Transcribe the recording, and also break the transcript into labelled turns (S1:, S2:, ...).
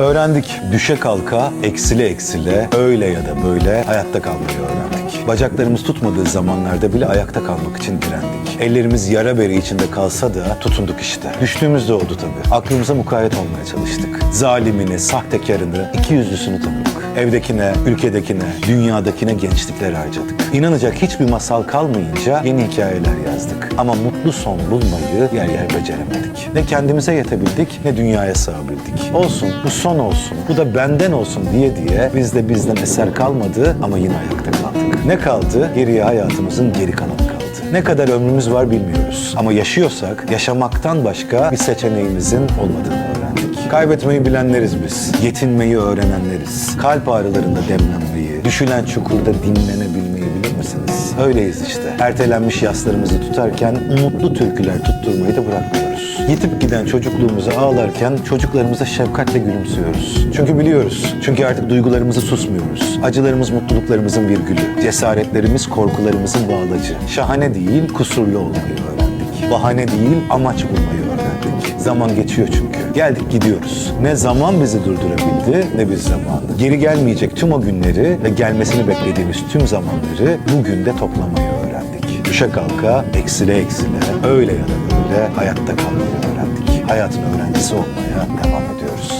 S1: Öğrendik düşe kalka, eksile eksile, öyle ya da böyle hayatta kalmayı öğrendik. Bacaklarımız tutmadığı zamanlarda bile ayakta kalmak için direndik. Ellerimiz yara beri içinde kalsa da tutunduk işte. Düştüğümüz de oldu tabii. Aklımıza mukayyet olmaya çalıştık. Zalimini, sahtekarını, iki yüzlüsünü tanıdık. Evdekine, ülkedekine, dünyadakine gençlikler harcadık. İnanacak hiçbir masal kalmayınca yeni hikayeler yazdık. Ama mutlu son bulmayı yer yer beceremedik. Ne kendimize yetebildik ne dünyaya sığabildik. Olsun, bu son olsun, bu da benden olsun diye diye bizde bizden eser kalmadı ama yine ayakta kaldık. Ne kaldı? Geriye hayatımızın geri kalanı kaldı. Ne kadar ömrümüz var bilmiyoruz. Ama yaşıyorsak yaşamaktan başka bir seçeneğimizin olmadığını öğrendik. Kaybetmeyi bilenleriz biz. Yetinmeyi öğrenenleriz. Kalp ağrılarında demlenmeyi, düşülen çukurda dinlenebilmeyi bilir misiniz? Öyleyiz işte. Ertelenmiş yaslarımızı tutarken umutlu türküler tutturmayı da bırakmıyoruz. Yitip giden çocukluğumuza ağlarken çocuklarımıza şefkatle gülümsüyoruz. Çünkü biliyoruz. Çünkü artık duygularımızı susmuyoruz. Acılarımız mutluluklarımızın bir gülü. Cesaretlerimiz korkularımızın bağlacı. Şahane değil, kusurlu olmayı öğrendik. Bahane değil, amaç bulmayı öğrendik. Zaman geçiyor çünkü. Geldik gidiyoruz. Ne zaman bizi durdurabildi ne biz zamanı. Geri gelmeyecek tüm o günleri ve gelmesini beklediğimiz tüm zamanları bugün de toplamayı öğrendik. Düşe kalka, eksile eksile, öyle ya da böyle hayatta kalmayı öğrendik. Hayatın öğrencisi olmaya devam ediyoruz.